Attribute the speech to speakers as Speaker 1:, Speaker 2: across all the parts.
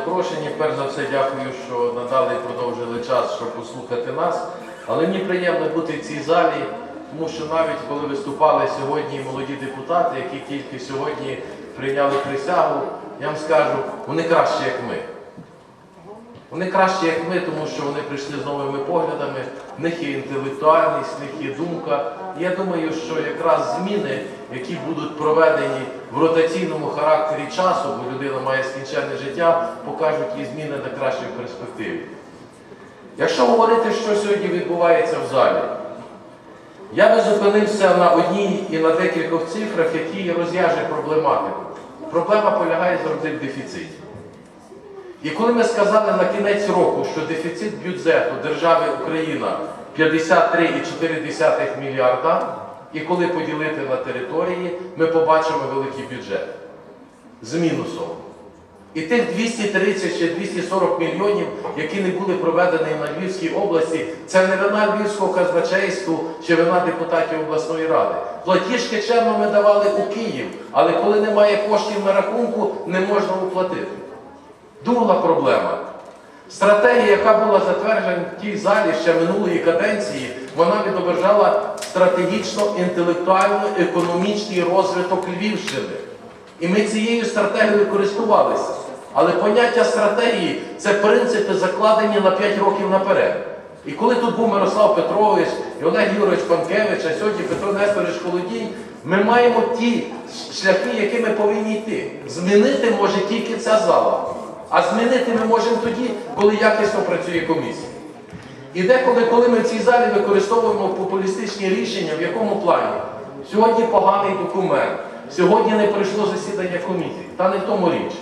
Speaker 1: запрошені. Перш за все, дякую, що надали і продовжили час, щоб послухати нас. Але мені приємно бути в цій залі, тому що навіть коли виступали сьогодні молоді депутати, які тільки сьогодні прийняли присягу, я вам скажу, вони кращі, як ми. Вони кращі, як ми, тому що вони прийшли з новими поглядами, в них є інтелектуальність, в них є думка. І я думаю, що якраз зміни, які будуть проведені в ротаційному характері часу, бо людина має скінченне життя, покажуть їй зміни на кращій перспективі. Якщо говорити, що сьогодні відбувається в залі, я би зупинився на одній і на декількох цифрах, які роз'яжуть проблематику. Проблема полягає завжди в дефіциті. І коли ми сказали на кінець року, що дефіцит бюджету держави Україна 53,4 мільярда, і коли поділити на території, ми побачимо великий бюджет з мінусом. І тих 230 чи 240 мільйонів, які не були проведені на Львівській області, це не вина Львівського казначейства чи вина депутатів обласної ради. Платіжки чемно ми давали у Київ, але коли немає коштів на рахунку, не можна оплатити. Друга проблема. Стратегія, яка була затверджена в тій залі ще минулої каденції, вона відображала стратегічно-інтелектуально-економічний розвиток Львівщини. І ми цією стратегією користувалися. Але поняття стратегії це принципи закладені на 5 років наперед. І коли тут був Мирослав Петрович і Олег Юрович Панкевич, а сьогодні Петро Несторович Холодій, ми маємо ті шляхи, якими повинні йти. Змінити може тільки ця зала. А змінити ми можемо тоді, коли якісно працює комісія. І деколи, коли ми в цій залі використовуємо популістичні рішення, в якому плані? Сьогодні поганий документ, сьогодні не прийшло засідання комісії. Та не в тому річ.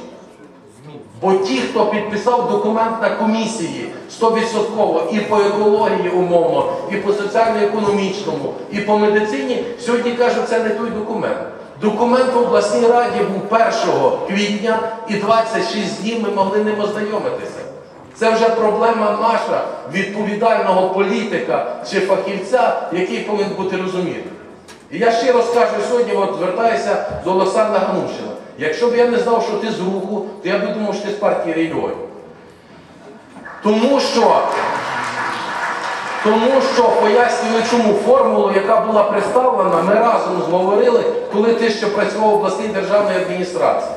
Speaker 1: Бо ті, хто підписав документ на комісії 100% і по екології умовно, і по соціально-економічному, і по медицині, сьогодні кажуть, це не той документ. Документ в обласній раді був 1 квітня і 26 днів ми могли ним ознайомитися. Це вже проблема наша відповідального політика чи фахівця, який повинен бути розуміти. І я щиро скажу сьогодні, от звертаюся до Олександра Ганушина. Якщо б я не знав, що ти з руху, то я б думав, що ти з партії регіонів. Тому що, тому що пояснюю, чому формулу, яка була представлена, ми разом зговорили, коли ти ще працював в обласній державній адміністрації.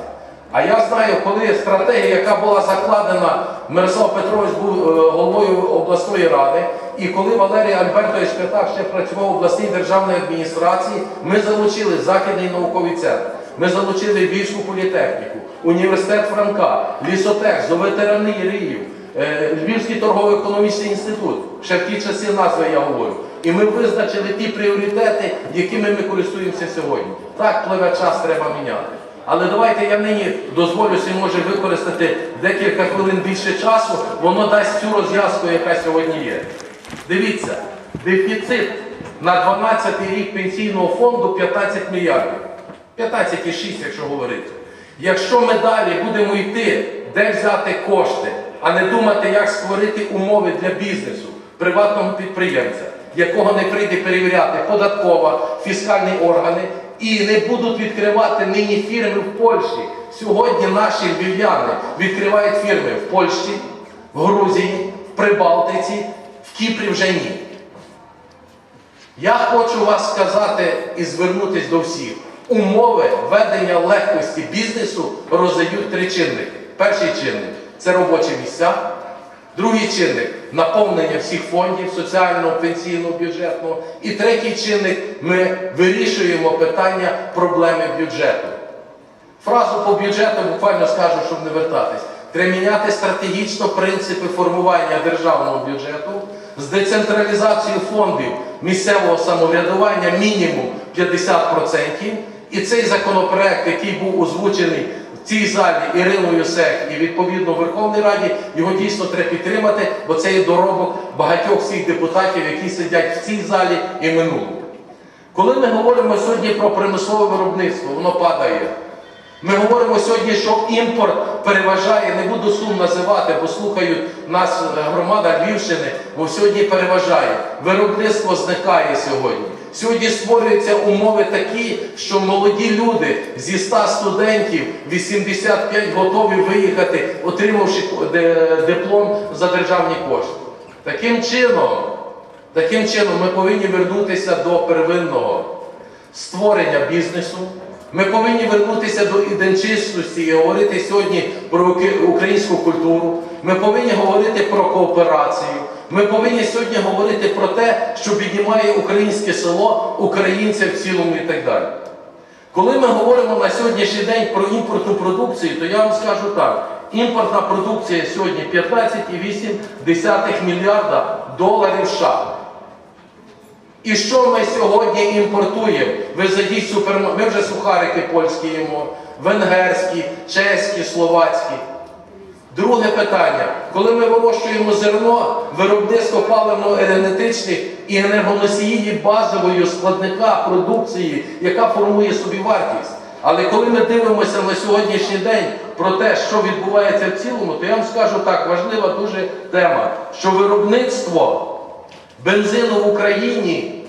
Speaker 1: А я знаю, коли стратегія, яка була закладена, Мирослав Петрович був е, головою обласної ради, і коли Валерій Альбертович П'ятак ще працював в обласній державній адміністрації, ми залучили Західний науковий центр, ми залучили Львівську політехніку, університет Франка, лісотех, зооветеранерів, е, Львівський торгово-економічний інститут. Ще в ті часи назви я говорю. І ми визначили ті пріоритети, якими ми користуємося сьогодні. Так, пливе час, треба міняти. Але давайте я нині дозволю собі, може використати декілька хвилин більше часу, воно дасть цю розв'язку, яка сьогодні є. Дивіться, дефіцит на 12 й рік пенсійного фонду 15 мільярдів. 15,6, якщо говорити. Якщо ми далі будемо йти, де взяти кошти, а не думати, як створити умови для бізнесу, приватного підприємця, якого не прийде перевіряти податкова, фіскальні органи, і не будуть відкривати нині фірми в Польщі. Сьогодні наші львів'яни відкривають фірми в Польщі, в Грузії, в Прибалтиці, в Кіпрі вже ні. Я хочу вас сказати і звернутися до всіх. Умови ведення легкості бізнесу роздають три чинники. Перший чинник це робочі місця. Другий чинник наповнення всіх фондів соціального, пенсійного, бюджетного. І третій чинник ми вирішуємо питання проблеми бюджету. Фразу по бюджету буквально скажу, щоб не вертатись. Треба міняти стратегічно принципи формування державного бюджету з децентралізацією фондів місцевого самоврядування мінімум 50%. І цей законопроект, який був озвучений цій залі Іриною Сех і відповідно Верховній Раді, його дійсно треба підтримати, бо це є доробок багатьох всіх депутатів, які сидять в цій залі і минулому. Коли ми говоримо сьогодні про примусове виробництво, воно падає. Ми говоримо сьогодні, що імпорт переважає, не буду сум називати, бо слухають нас е, громада Львівщини, бо сьогодні переважає. Виробництво зникає сьогодні. Сьогодні створюються умови такі, що молоді люди зі 100 студентів 85 готові виїхати, отримавши диплом за державні кошти. Таким чином, таким чином ми повинні вернутися до первинного створення бізнесу. Ми повинні вернутися до ідентичності і говорити сьогодні про українську культуру. Ми повинні говорити про кооперацію. Ми повинні сьогодні говорити про те, що піднімає українське село, українця в цілому і так далі. Коли ми говоримо на сьогоднішній день про імпортну продукцію, то я вам скажу так: імпортна продукція сьогодні 15,8 мільярда доларів США. І що ми сьогодні імпортуємо? Ви зайдіть супермаркет, ми вже сухарики польські їмо, венгерські, чеські, словацькі. Друге питання. Коли ми вирощуємо зерно, виробництво паливно-енергетичних і енергоносії базовою складника продукції, яка формує собі вартість. Але коли ми дивимося на сьогоднішній день про те, що відбувається в цілому, то я вам скажу так, важлива дуже тема, що виробництво бензину в Україні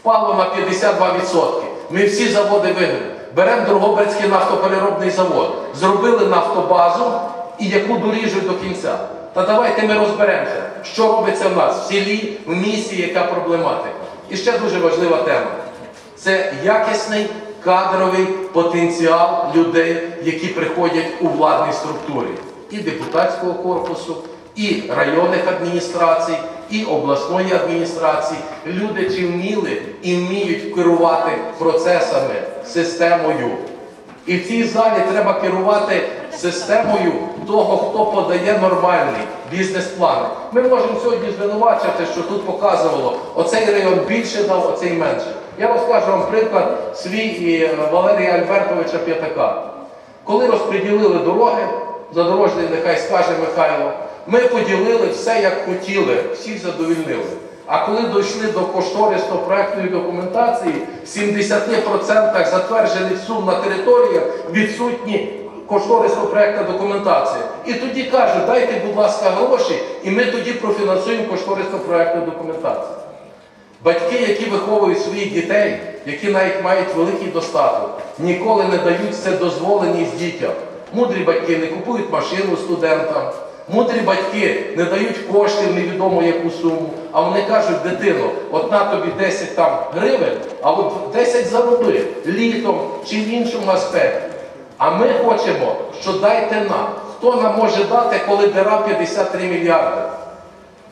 Speaker 1: впало на 52%. Ми всі заводи виграли. Беремо Дрогобицький нафтопереробний завод, зробили нафтобазу і яку доріжуть до кінця. Та давайте ми розберемося, що робиться в нас в селі, в місті, яка проблематика. І ще дуже важлива тема це якісний кадровий потенціал людей, які приходять у владні структури і депутатського корпусу, і районних адміністрацій, і обласної адміністрації. Люди чи вміли і вміють керувати процесами, системою. І в цій залі треба керувати системою того, хто подає нормальний бізнес-план. Ми можемо сьогодні звинувачити, що тут показувало, оцей район більше дав, оцей менше. Я розкажу вам приклад свій і е, Валерія Альбертовича П'ятака. Коли розподілили дороги, задорожний нехай скаже Михайло, ми поділили все, як хотіли, всіх задовільнили. А коли дійшли до кошторисно-проектної документації, в 70% затверджених сум на територіях відсутні кошторисно-проектна документація. І тоді кажуть, дайте, будь ласка, гроші, і ми тоді профінансуємо кошторисно-проектну документацію. Батьки, які виховують своїх дітей, які навіть мають великий достаток, ніколи не дають це дозволеність дітям. Мудрі батьки не купують машину студентам, мудрі батьки не дають коштів невідомо яку суму, а вони кажуть, дитино, от на тобі 10 там гривень, а от 10 зароби літом чи в іншому аспекті. А ми хочемо, що дайте нам. Хто нам може дати, коли дира 53 мільярди?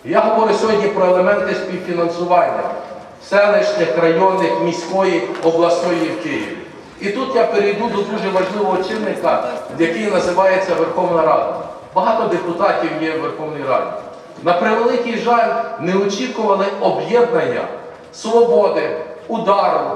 Speaker 1: Я говорю сьогодні про елементи співфінансування селищних, районних, міської, обласної в Києві. І тут я перейду до дуже важливого чинника, який називається Верховна Рада. Багато депутатів є в Верховній Раді. На превеликий жаль, не очікували об'єднання свободи, удару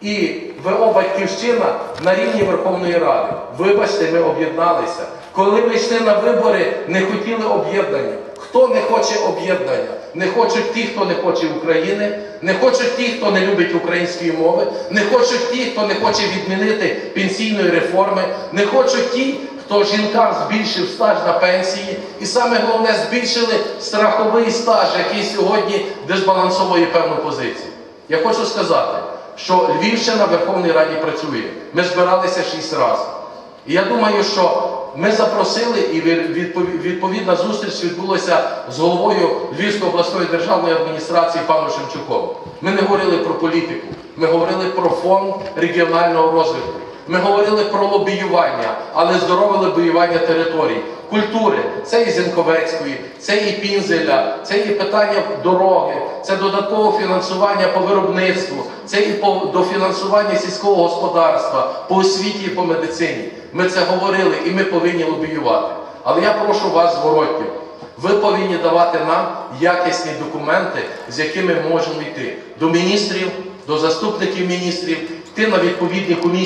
Speaker 1: і ВО Батьківщина на рівні Верховної Ради. Вибачте, ми об'єдналися. Коли ми йшли на вибори, не хотіли об'єднання. Хто не хоче об'єднання? Не хочуть ті, хто не хоче України, не хочуть ті, хто не любить української мови, не хочуть ті, хто не хоче відмінити пенсійної реформи, не хочуть ті, хто жінкам збільшив стаж на пенсії, і саме головне збільшили страховий стаж, який сьогодні дезбалансовує певну позицію. Я хочу сказати, що Львівщина в Верховній Раді працює. Ми збиралися шість разів. І я думаю, що ми запросили, і відповідна зустріч відбулася з головою Львівської обласної державної адміністрації паном Шемчуком. Ми не говорили про політику, ми говорили про фонд регіонального розвитку. Ми говорили про лобіювання, але здорове лобіювання територій, культури. Це і Зінковецької, це і Пінзеля, це і питання дороги, це додаткове фінансування по виробництву, це і по дофінансування сільського господарства, по освіті і по медицині. Ми це говорили і ми повинні лобіювати. Але я прошу вас зворотньо. Ви повинні давати нам якісні документи, з якими ми можемо йти до міністрів, до заступників міністрів, йти на відповідні комісії.